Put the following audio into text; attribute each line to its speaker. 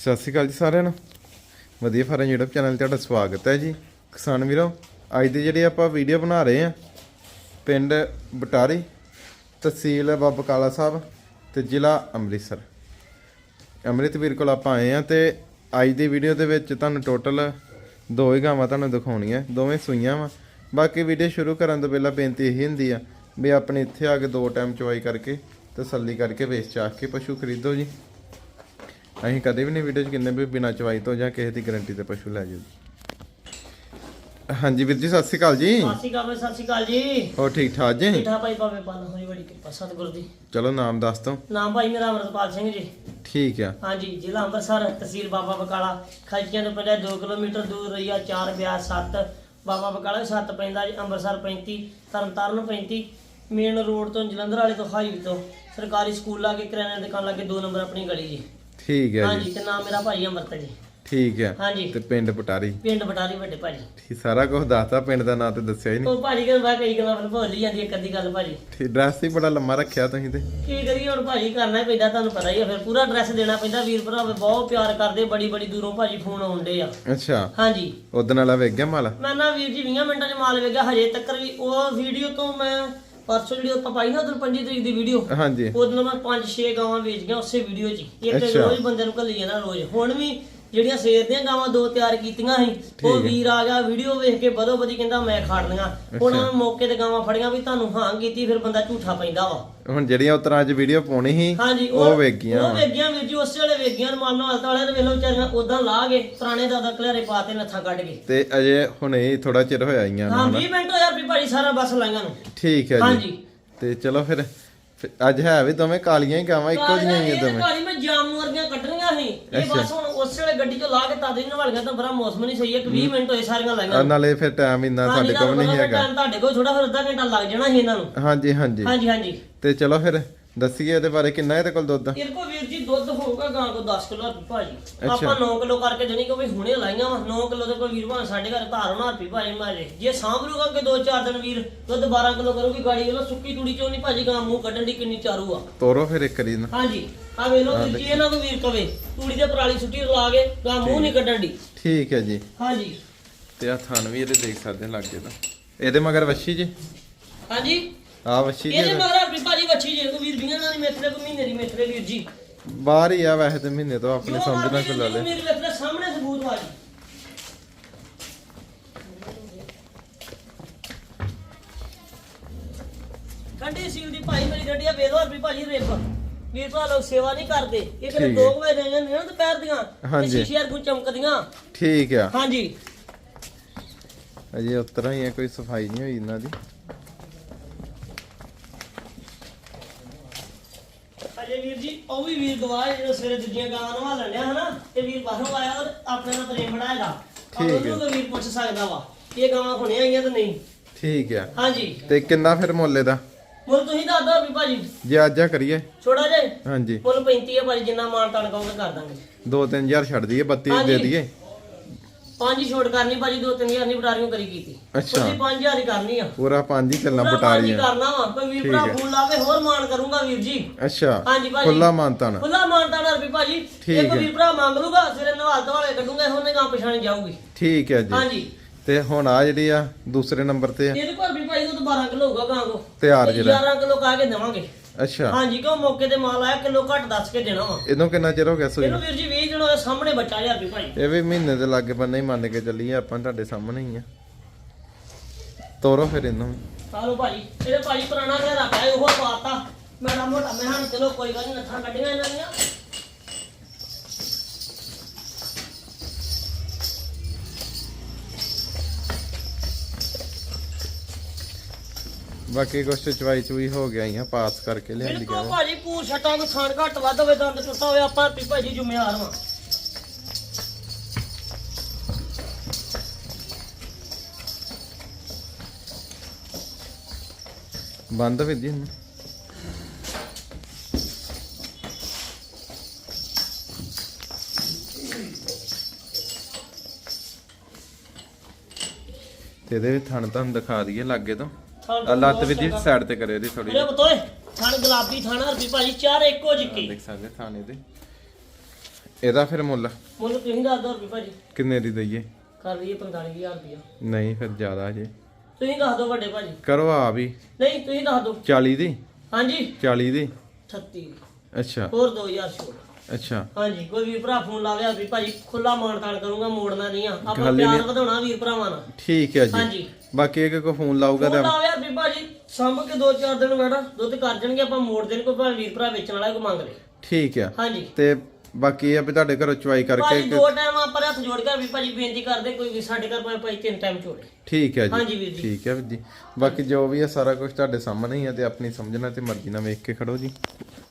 Speaker 1: ਸਤਿ ਸ਼੍ਰੀ ਅਕਾਲ ਜੀ ਸਾਰਿਆਂ ਨੂੰ। ਵਧੀਆ ਫਾਰਮ ਯੂਟਿਊਬ ਚੈਨਲ ਤੇ ਤੁਹਾਡਾ ਸਵਾਗਤ ਹੈ ਜੀ। ਕਿਸਾਨ ਵੀਰੋ, ਅੱਜ ਦੀ ਜਿਹੜੀ ਆਪਾਂ ਵੀਡੀਓ ਬਣਾ ਰਹੇ ਆ ਪਿੰਡ ਬਟਾਰੀ, ਤਹਿਸੀਲ ਬਾਬਾ ਕਾਲਾ ਸਾਹਿਬ ਤੇ ਜ਼ਿਲ੍ਹਾ ਅੰਮ੍ਰਿਤਸਰ। ਅੰਮ੍ਰਿਤਵੀਰ ਕੋਲ ਆਪਾਂ ਆਏ ਆ ਤੇ ਅੱਜ ਦੀ ਵੀਡੀਓ ਦੇ ਵਿੱਚ ਤੁਹਾਨੂੰ ਟੋਟਲ ਦੋ ਹੀ ਗਾਵਾਂ ਤੁਹਾਨੂੰ ਦਿਖਾਉਣੀਆਂ, ਦੋਵੇਂ ਸੂਈਆਂ ਵਾ। ਬਾਕੀ ਵੀਡੀਓ ਸ਼ੁਰੂ ਕਰਨ ਤੋਂ ਪਹਿਲਾਂ ਬੇਨਤੀ ਇਹ ਹੁੰਦੀ ਆ ਵੀ ਆਪਣੇ ਇੱਥੇ ਆ ਕੇ ਦੋ ਟਾਈਮ ਚਵਾਈ ਕਰਕੇ ਤਸੱਲੀ ਕਰਕੇ ਵੇਚ ਚਾਖ ਕੇ ਪਸ਼ੂ ਖਰੀਦੋ ਜੀ। ਅਸੀਂ ਕਦੇ ਵੀ ਨਹੀਂ ਵੀਡੀਓ 'ਚ ਕਿੰਨੇ ਵੀ ਬਿਨਾਂ ਚਵਾਈ ਤੋਂ ਜਾਂ ਕਿਸੇ ਦੀ ਗਾਰੰਟੀ ਤੇ ਪਸ਼ੂ ਲੈ ਜਾਓ ਹਾਂਜੀ ਵੀਰ ਜੀ ਸਤਿ ਸ਼੍ਰੀ ਅਕਾਲ ਜੀ।
Speaker 2: ਸਤਿ ਸ਼੍ਰੀ ਅਕਾਲ ਸਤਿ ਸ਼੍ਰੀ ਅਕਾਲ ਜੀ।
Speaker 1: ਹੋਰ ਠੀਕ ਠਾਕ ਜੀ?
Speaker 2: ਠੀਠਾ ਭਾਈ ਬਾਬੇ ਪਾਲ ਹੋਈ ਬੜੀ ਕਿਰਪਾ ਸਤਿਗੁਰ ਦੀ।
Speaker 1: ਚਲੋ ਨਾਮ ਦੱਸ ਦੋ
Speaker 2: ਨਾਮ ਭਾਈ ਮੇਰਾ ਅਮਰਪਾਲ ਸਿੰਘ ਜੀ।
Speaker 1: ਠੀਕ ਆ।
Speaker 2: ਹਾਂਜੀ ਜ਼ਿਲ੍ਹਾ ਅੰਮ੍ਰਿਤਸਰ ਤਹਿਸੀਲ ਬਾਬਾ ਬਕਾਲਾ। ਖਲਚੀਆਂ ਤੋਂ ਪਹਿਲਾਂ 2 ਕਿਲੋਮੀਟਰ ਦੂਰ ਰਈਆ 4 ਬਿਆਸ 7 ਬਾਬਾ ਬਕਾਲਾ 7 ਪੈਂਦਾ ਜੀ ਅੰਮ੍ਰਿਤਸਰ 35 ਤਰਨਤਾਰਨ 35 ਮੇਨ ਰੋਡ ਤੋਂ ਜਲੰਧਰ ਵਾਲੇ ਤੋਂ ਹਾਈਵੇ ਤੋਂ। ਸਰਕਾਰੀ ਸਕੂਲ ਲਾਗੇ ਕਿਰਾਣੇ ਦੀ ਦੁਕਾਨ ਲਾਗੇ 2 ਨੰਬਰ ਆਪਣੀ ਗਲੀ ਜੀ।
Speaker 1: ਠੀਕ ਹੈ ਜੀ।
Speaker 2: ਹਾਂਜੀ ਤੇ ਨਾਮ ਮੇਰਾ ਭਾਈ ਅਮਰਤ ਜੀ।
Speaker 1: ਠੀਕ ਹੈ।
Speaker 2: ਹਾਂਜੀ।
Speaker 1: ਤੇ ਪਿੰਡ ਪਟਾਰੀ?
Speaker 2: ਪਿੰਡ ਬਟਾਲੀ ਵੱਡੇ ਭਾਜੀ।
Speaker 1: ਠੀਕ ਸਾਰਾ ਕੁਝ ਦੱਸਤਾ ਪਿੰਡ ਦਾ ਨਾਂ ਤੇ ਦੱਸਿਆ ਹੀ ਨਹੀਂ।
Speaker 2: ਉਹ ਭਾਜੀ ਕਹਿੰਦਾ ਕਈ ਗੱਲਾਂ ਫਿਰ ਭੁੱਲ ਹੀ ਜਾਂਦੀ ਇੱਕ ਅੱਧੀ ਗੱਲ ਭਾਜੀ।
Speaker 1: ਠੀਕ ਡਰੈਸ ਹੀ ਬੜਾ ਲੰਮਾ ਰੱਖਿਆ ਤੁਸੀਂ ਤੇ।
Speaker 2: ਕੀ ਕਰੀਏ ਹੁਣ ਭਾਜੀ ਕਰਨਾ ਹੀ ਪੈਂਦਾ ਤੁਹਾਨੂੰ ਪਤਾ ਹੀ ਆ ਫਿਰ ਪੂਰਾ ਐਡਰੈਸ ਦੇਣਾ ਪੈਂਦਾ। ਵੀਰ ਭਰਾਵੇ ਬਹੁਤ ਪਿਆਰ ਕਰਦੇ ਬੜੀ ਬੜੀ ਦੂਰੋਂ ਭਾਜੀ ਫੋਨ ਆਉਂਦੇ ਆ।
Speaker 1: ਅੱਛਾ।
Speaker 2: ਹਾਂਜੀ।
Speaker 1: ਉਦਣ ਵਾਲਾ ਵੇਖ ਗਿਆ ਮਾਲ?
Speaker 2: ਮੈਂ ਨਾ ਵੀਰ ਜੀ 20 ਮਿੰਟਾਂ 'ਚ ਮਾਲ ਵੇਗਾ ਹਜੇ ਤੱਕ ਵੀ ਉਹ ਵੀਡੀਓ ਤੋਂ ਮੈਂ ਪਰਸੋਂ ਜਿਹੜੀ ਆਪਾਂ ਪਾਈ ਨਾ ਉਦੋਂ 25 ਤਰੀਕ ਦੀ ਵੀਡੀਓ
Speaker 1: ਹਾਂਜੀ
Speaker 2: ਉਦੋਂ ਮੈਂ 5-6 ਗਾਵਾਂ ਵੇਚ ਗਿਆ ਉਸੇ ਵੀਡੀਓ 'ਚ ਹੀ। ਇੱਕ
Speaker 1: ਅੱਛਾ।
Speaker 2: ਰੋਜ਼ ਬੰਦੇ ਨੂੰ ਘੱਲੀ ਜਾਣਾ ਰੋਜ਼ ਹੁਣ ਵੀ ਜਿਹੜੀਆਂ ਸੇਰ ਦੀਆਂ ਗਾਵਾਂ ਦੋ ਤਿਆਰ ਕੀਤੀਆਂ ਸੀ ਉਹ ਵੀਰ ਆ ਗਿਆ ਵੀਡੀਓ ਵੇਖ ਕੇ ਬਦੋ ਬਦੀ ਕਹਿੰਦਾ ਮੈਂ ਖਾੜਨੀਆਂ ਹੁਣ ਮੈਂ ਮੌਕੇ ਤੇ ਗਾਵਾਂ ਫੜੀਆਂ ਵੀ ਤੁਹਾਨੂੰ ਹਾਂ ਕੀਤੀ ਫਿਰ ਬੰਦਾ ਝੂਠਾ ਪੈਂਦਾ ਵਾ।
Speaker 1: ਹੁਣ ਜਿਹੜੀਆਂ ਉਤਰਾਂ ਅੱਜ ਵੀਡੀਓ ਪਾਉਣੀ ਸੀ
Speaker 2: ਹਾਂਜੀ
Speaker 1: ਉਹ ਵੇਖ ਗਈਆਂ
Speaker 2: ਉਹ ਵੇਗੀਆਂ ਵੀਰ ਜੀ ਉਸੇ ਵੇਲੇ ਵੇਗੀਆਂ ਮੰਨ ਹਲਤ ਵਾਲੇ ਤੇ ਵੇਖ ਲਓ ਵਿਚਾਰੀਆਂ ਉਦਾਂ ਲਾ ਗਏ ਪੁਰਾਣੇ ਦਾਦਾ ਕਲਿਆਰੇ ਪਾਤੇ ਨੱਥਾਂ ਕੱਢ ਕੇ।
Speaker 1: ਤੇ ਅਜੇ ਹੁਣੇ ਥੋੜਾ ਚਿਰ ਹੋਇਆ ਈਆਂ
Speaker 2: ਹਾਂ
Speaker 1: ਨੂੰ
Speaker 2: 20 ਮਿੰਟ ਹੋਇਆ ਵੀ ਭਾਜੀ ਸਾਰਾ ਬੱਸ ਲਾਈਆਂ ਨੂੰ।
Speaker 1: ਠੀਕ ਹੈ ਜੀ।
Speaker 2: ਹਾਂਜੀ।
Speaker 1: ਤੇ ਚਲੋ ਫਿਰ ਅੱਜ ਹੈ ਵੀ ਦੋਵੇਂ ਕਾਲੀਆਂ ਹੀ ਗਾਵਾਂ ਇੱਕੋ ਜਿਹੀਆਂ ਹੀ ਦੋਵੇਂ।
Speaker 2: ਭਾਜੀ ਮੈਂ ਜਾਮ ਵਰਗੀਆਂ ਸੀ। ਇਹ ਬਸ ਹੁਣ ਉਸੇ ਵੇਲੇ ਗੱਡੀ ਚੋਂ ਲਾ ਕੇ ਤਾਦੇ ਨਵਾਲ ਗਿਆ ਤਾਂ ਬੜਾ ਮੌਸਮ ਨਹੀਂ ਸਹੀ ਇੱਕ 20 ਮਿੰਟ ਹੋਏ ਸਾਰੀਆਂ ਲਾਈਆਂ
Speaker 1: ਆ ਨਾਲੇ ਫਿਰ ਟਾਈਮ ਇੰਨਾ ਸਾਡੇ ਕੋਲ ਨਹੀਂ ਹੈਗਾ।
Speaker 2: ਤੁਹਾਡੇ ਕੋਲ ਥੋੜਾ ਫਿਰ ਅੱਧਾ ਘੰਟਾ ਲੱਗ ਜਾਣਾ ਸੀ ਇਹਨਾਂ ਨੂੰ।
Speaker 1: ਹਾਂਜੀ ਹਾਂਜੀ।
Speaker 2: ਹਾਂਜੀ ਹਾਂਜੀ।
Speaker 1: ਤੇ ਚਲੋ ਫਿਰ ਦੱਸੀਏ ਇਹਦੇ ਬਾਰੇ ਕਿੰਨਾ ਇਹਦੇ ਕੋਲ ਦੁੱਧ?
Speaker 2: ਇਹਦੇ ਕੋਲ ਵੀਰ ਜੀ ਦੁੱਧ ਹੋਊਗਾ ਗਾਂ ਕੋ 10 ਕਿਲੋ ਰੁਪਏ ਭਾਜੀ? ਆਪਾਂ 9 ਕਿਲੋ ਕਰਕੇ ਦੇਣੀ ਕਿ ਵੀ ਹੁਣੇ ਲਾਈਆਂ ਵਾ। 9 ਕਿਲੋ ਦੇ ਕੋਲ ਵੀਰ ਭਾਂ ਸਾਡੇ ਘਰ ਧਾਰ ਹੋਣਾ ਰੁਪਏ ਭਾਜੀ ਮਾਰੇ। ਜੇ ਸਾਂਭ ਲੂਗਾ ਕਿ 2-4 ਦਿਨ ਵੀਰ ਦੁੱਧ 12 ਕਿਲੋ ਕਰੂਗੀ ਗਾੜੀ ਵੱਲੋਂ ਸੁੱਕੀ ਤੂੜੀ ਚੋਂ ਨਹੀਂ ਭਾਜੀ ਗਾਂ ਮੂੰਹ ਕੱਢਣ ਦੀ ਕਿੰਨੀ ਚਾਰੂ ਆ।
Speaker 1: ਤੋਰੋ ਫਿਰ ਇੱਕ ਰੀ ਨਾ।
Speaker 2: ਹਾਂਜੀ। ਆ ਵੇਖ ਲਓ ਜੀ ਇਹਨਾਂ ਨੂੰ ਵੀਰ ਕਵੇ ਤੂੜੀ ਦੇ ਪਰਾਲੀ ਸੁੱਟੀ ਲਾ ਕੇ ਗਾਂ ਮੂੰਹ ਨਹੀਂ ਕੱਢਣ ਦੀ।
Speaker 1: ਠੀਕ ਹੈ ਜੀ।
Speaker 2: ਹਾਂਜੀ।
Speaker 1: ਤੇ ਆ ਥਣ ਵੀ ਇਹਦੇ ਦੇਖ ਸਕਦੇ ਲੱਗੇ ਤਾਂ। ਇਹਦੇ ਮਗਰ ਵੱਛੀ ਜੀ।
Speaker 2: ਹਾਂਜੀ।
Speaker 1: ਆ ਵੱਛੀ ਜੀ
Speaker 2: ਇਹਦੇ। ਮਗਰ ਆਪਣੀ ਭਾਜੀ ਬੱਚੀ ਜੇ। ਕੋ ਵੀਰ ਵੀਆਂ ਨਾਲ ਮੇਥਰੇ ਕੋ ਮਹੀਨੇ ਦੀ ਮੇਥਰੇ ਵੀਰ ਜੀ।
Speaker 1: ਬਾਹਰ ਹੀ ਆ ਵੈਸੇ ਤੇ ਮਹੀਨੇ ਤੋਂ ਆਪਣੇ ਸਮਝਣਾ ਕੋਈ ਲਾ ਲੈ।
Speaker 2: ਮੇਰੇ ਵੇਖਦੇ ਸਾਹਮਣੇ ਸਬੂਤ ਵਾਜੀ ਕੰਡੀ ਸੀਲ ਦੀ ਭਾਈ ਮੇਰੀ ਗੱਡੀ ਆ ਵੇਦਵਾ ਵੀ ਭਾਜੀ ਰਿਪ। ਵੀਰ ਭਾ ਲੋਕ ਸੇਵਾ ਨਹੀਂ ਕਰਦੇ। ਇਹ ਕਿਤੇ
Speaker 1: ਠੀਕ।
Speaker 2: ਦੋ
Speaker 1: ਹੈ।
Speaker 2: ਵਜੇ ਜਾਂਦੇ ਨੇ ਨਾ ਦੁਪਹਿਰ ਦੀਆਂ ਤੇ
Speaker 1: ਹਾਂਜੀ।
Speaker 2: ਸ਼ੀਸ਼ੇ ਵਰਗੂ ਚਮਕਦੀਆਂ।
Speaker 1: ਠੀਕ ਆ।
Speaker 2: ਹਾਂਜੀ।
Speaker 1: ਅਜੇ ਉਤਰਾ ਹੀ ਆ ਕੋਈ ਸਫ਼ਾਈ ਨਹੀਂ ਹੋਈ ਇਹਨਾਂ ਦੀ
Speaker 2: ਅਜੇ ਵੀਰ ਜੀ ਉਹ ਵੀ ਵੀਰ ਗਵਾਹ ਹੈ ਜਿਹੜਾ ਸਵੇਰੇ ਦੂਜੀਆਂ ਗਾਵਾਂ ਨਵਾ ਲੈਣਿਆ ਹਨਾ ਤੇ ਵੀਰ ਬਾਹਰੋਂ ਆਇਆ ਔਰ ਆਪਣੇ ਨਾਲ ਪ੍ਰੇਮ ਬਣਾਏਗਾ।
Speaker 1: ਠੀਕ ਹੈ।
Speaker 2: ਉਹਨੂੰ ਤਾਂ ਵੀਰ ਪੁੱਛ ਸਕਦਾ ਵਾ ਇਹ ਗਾਵਾਂ ਹੁਣੇ ਆਈਆਂ ਤੇ ਨਹੀਂ।
Speaker 1: ਠੀਕ ਆ
Speaker 2: ਹਾਂਜੀ।
Speaker 1: ਤੇ ਕਿੰਨਾ ਫਿਰ ਮੁੱਲ ਇਹਦਾ?
Speaker 2: ਮੁੱਲ ਤੁਸੀਂ ਦੱਸ ਦਿਓ ਵੀ ਭਾਜੀ।
Speaker 1: ਜੇ ਅੱਜ ਆ ਕਰੀਏ।
Speaker 2: ਛੋੜਾ ਜੇ
Speaker 1: ਹਾਂਜੀ।
Speaker 2: ਮੁੱਲ 35 ਹੈ ਭਾਜੀ ਜਿੰਨਾ ਮਾਨ ਤਾਨ ਕਹੋਗੇ ਕਰ ਦਾਂਗੇ।
Speaker 1: 2-3000 ਛੱਡ ਦਈਏ 32
Speaker 2: ਹਾਂਜੀ।
Speaker 1: ਦੇ ਦਈਏ।
Speaker 2: ਪੰਜ ਹੀ ਛੋਟ ਕਰਨੀ ਭਾਜੀ ਦੋ ਤਿੰਨ ਹਜ਼ਾਰ ਨਹੀਂ ਬਟਾਰੀਆਂ ਕਰੀ ਕੀਤੀ।
Speaker 1: ਅੱਛਾ।
Speaker 2: ਤੁਸੀਂ 5000 ਹੀ ਕਰਨੀ ਆ।
Speaker 1: ਪੂਰਾ ਪੰਜ ਹੀ ਚੱਲਣਾ
Speaker 2: ਪੂਰਾ ਪੰਜ ਹੀ
Speaker 1: ਬਟਾਰੀਆਂ
Speaker 2: ਕਰਨਾ ਵਾ। ਕੋਈ ਵੀਰ ਭਰਾ
Speaker 1: ਠੀਕ ਹੈ।
Speaker 2: ਫੋਨ ਲਾਵੇ ਹੋਰ ਮਾਨ ਕਰੂੰਗਾ ਵੀਰ ਜੀ।
Speaker 1: ਅੱਛਾ।
Speaker 2: ਹਾਂਜੀ ਭਾਜੀ।
Speaker 1: ਖੁੱਲਾ ਮਾਨਤਾਨ
Speaker 2: ਖੁੱਲਾ ਮਾਨ ਤਾਨ ਰੁਪਏ ਭਾਜੀ।
Speaker 1: ਠੀਕ
Speaker 2: ਇੱਕ
Speaker 1: ਹੈ।
Speaker 2: ਵੀਰ ਭਰਾ ਮੰਗ ਲੂਗਾ ਸਿਰੇ ਨਵਾਲ ਵਾਲੇ ਕੱਢੂਗਾ ਉਹਨੇ ਗਾਂ ਪਛਾਣੀ ਜਾਊਗੀ।
Speaker 1: ਠੀਕ ਹੈ ਜੀ।
Speaker 2: ਹਾਂਜੀ।
Speaker 1: ਤੇ ਹੁਣ ਆ ਜਿਹੜੀ ਆ ਦੂਸਰੇ ਨੰਬਰ ਤੇ ਆ।
Speaker 2: ਇਹਦੇ ਕੋਲ ਵੀ ਭਾਈ ਦੁੱਧ 12 ਕਿਲੋ ਹੋਊਗਾ ਗਾਂ ਕੋ।
Speaker 1: ਤਿਆਰ ਜਿਹੜਾ।
Speaker 2: 11 ਕਿਲੋ ਕਾ ਕੇ ਦੇਵਾਂਗੇ।
Speaker 1: ਅੱਛਾ।
Speaker 2: ਹਾਂਜੀ ਕਿਉਂ ਮੌਕੇ ਤੇ ਮਾਲ ਆਇਆ ਕਿਲੋ ਘੱਟ ਦੱਸ ਕੇ ਦੇਣਾ ਵਾ।
Speaker 1: ਇਹਨੂੰ ਕਿੰਨਾ ਚਿਰ ਹੋ ਗਿਆ ਸੂਈ
Speaker 2: ਇਹਨੂੰ
Speaker 1: ਨੂੰ?
Speaker 2: ਵੀਰ ਜੀ 20 ਦਿਨ ਹੋਏ ਸਾਹਮਣੇ ਬੱਚਾ ਲਿਆ ਵੀ ਭਾਈ।
Speaker 1: ਇਹ ਵੀ ਮਹੀਨੇ ਦੇ ਲਾਗੇ ਬੰਨੇ ਹੀ ਮੰਨ ਕੇ ਚੱਲੀਏ ਆਪਾਂ ਤੁਹਾਡੇ ਸਾਹਮਣੇ ਹੀ ਆ। ਤੋਰੋ ਫਿਰ ਇਹਨੂੰ।
Speaker 2: ਆਲੋ ਭਾਜੀ ਇਹਦੇ ਭਾਜੀ ਪੁਰਾਣਾ ਘਰ ਆ ਪਿਆ ਉਹ ਪਾਤਾ। ਮੇਰਾ ਮੋਟਾ ਮੈਂ ਹਾਂ ਚਲੋ ਕੋਈ ਗੱਲ ਨਹੀਂ ਨੱਥਾਂ ਕੱਢੀਆਂ ਇਹਨਾਂ ਦੀਆਂ।
Speaker 1: ਬਾਕੀ ਕੁਛ ਚਵਾਈ ਚੁਈ ਹੋ ਗਿਆ ਆ ਪਾਸ ਕਰਕੇ ਲਿਆਂਦੀ
Speaker 2: ਬਿਲਕੁਲ
Speaker 1: ਗਿਆ।
Speaker 2: ਭਾਜੀ ਪੂਰ ਛਟਾਂ ਨੂੰ ਖਾਣ ਘੱਟ ਵੱਧ ਹੋਵੇ ਦੰਦ ਟੁੱਟਾ ਹੋਵੇ ਆਪਾਂ ਵੀ ਭਾਜੀ ਜ਼ਿੰਮੇਵਾਰ ਵਾਂ।
Speaker 1: ਬੰਦ ਵੀ ਇਹਨੂੰ। ਤੇ ਇਹਦੇ ਵੀ ਥਣ ਤੁਹਾਨੂੰ ਦਿਖਾ ਦਈਏ ਲਾਗੇ ਤੋਂ।
Speaker 2: ਥਣ
Speaker 1: ਲੱਤ ਵੀ ਦੀ। ਸਾਈਡ ਤੇ ਕਰਿਓ ਇਹਦੀ ਥੋੜੀ
Speaker 2: ਵੀਰੇ ਬਤੋਏ ਥਣ ਗੁਲਾਬੀ ਥਣ ਹਰਪੀ ਭਾਜੀ ਚਾਰ ਇੱਕੋ ਜਿੱਕੇ
Speaker 1: ਦੇਖ ਸਕਦੇ ਥਾਣੇ ਦੇ। ਇਹਦਾ ਫਿਰ ਮੁੱਲ?
Speaker 2: ਮੁੱਲ ਤੁਸੀਂ ਦੱਸ ਦਿਓ ਰੁਪਏ ਭਾਜੀ।
Speaker 1: ਕਿੰਨੇ ਦੀ ਦਈਏ?
Speaker 2: ਕਰ ਲਈਏ 45000 ਰੁਪਇਆ।
Speaker 1: ਨਹੀਂ ਫਿਰ ਜ਼ਿਆਦਾ ਜੇ।
Speaker 2: ਤੁਸੀਂ ਦੱਸ ਦਿਓ ਵੱਡੇ ਭਾਜੀ।
Speaker 1: ਕਰੋ ਆ ਵੀ
Speaker 2: ਨਹੀਂ ਤੁਸੀਂ ਦੱਸ ਦਿਓ।
Speaker 1: 40 ਦੀ?
Speaker 2: ਹਾਂਜੀ।
Speaker 1: 40 ਦੀ?
Speaker 2: 36
Speaker 1: ਅੱਛਾ।
Speaker 2: ਹੋਰ 2000 ਛੋੜ।
Speaker 1: ਅੱਛਾ।
Speaker 2: ਹਾਂਜੀ ਕੋਈ ਵੀਰ ਭਰਾ ਫੋਨ ਲਾ ਲਿਆ ਵੀ ਭਾਜੀ ਖੁੱਲਾ ਮਾਨਤਾਨ ਕਰੂੰਗਾ ਮੋੜਨਾ ਨਹੀਂ ਆ। ਆਪਣਾ ਪਿਆਰ। ਵਧਾਉਣਾ ਵੀਰ ਭਰਾਵਾਂ ਨਾਲ।
Speaker 1: ਠੀਕ ਹੈ ਜੀ।
Speaker 2: ਹਾਂਜੀ।
Speaker 1: ਬਾਕੀ ਇੱਕ ਕੋ ਫੋਨ ਲਾਊਗਾ ਤਾਂ
Speaker 2: ਲਾ ਲਿਆ ਵੀ ਭਾਜੀ ਸਾਂਭ ਕੇ 2-4 ਦਿਨ ਬੈਠਾ ਦੁੱਧ ਕਰ ਜਾਣਗੇ ਆਪਾਂ ਮੋੜ ਦੇਣ ਕੋਈ ਭਾਵੇਂ ਵੀਰ ਭਰਾ ਵੇਚਣ ਵਾਲਾ ਕੋਈ ਮੰਗ ਲੇ।
Speaker 1: ਠੀਕ ਆ।
Speaker 2: ਹਾਂਜੀ।
Speaker 1: ਤੇ ਬਾਕੀ ਇਹ ਆ ਵੀ ਤੁਹਾਡੇ ਘਰੋਂ ਚੁਆਈ ਕਰਕੇ
Speaker 2: ਦੋ ਟਾਈਮ ਆਪਾਂ ਹੱਥ ਜੋੜ ਕੇ ਵੀ ਭਾਜੀ ਬੇਨਤੀ ਕਰਦੇ ਕੋਈ ਵੀ ਸਾਡੇ ਘਰ ਭਾਵੇਂ ਭਾਈ ਤਿੰਨ ਟਾਈਮ ਚੋੜੇ।
Speaker 1: ਠੀਕ ਹੈ ਜੀ।
Speaker 2: ਹਾਂਜੀ ਵੀਰ ਜੀ।
Speaker 1: ਠੀਕ ਹੈ ਵੀਰ ਜੀ। ਬਾਕੀ ਜੋ ਵੀ ਹੈ ਸਾਰਾ ਕੁਝ ਤੁਹਾਡੇ ਸਾਹਮਣੇ ਹੀ ਹੈ ਤੇ ਆਪਣੀ ਸਮਝਣਾ ਤੇ ਮਰਜ਼ੀ ਨਾਲ ਵੇਖ ਕੇ ਖੜੋ ਜੀ।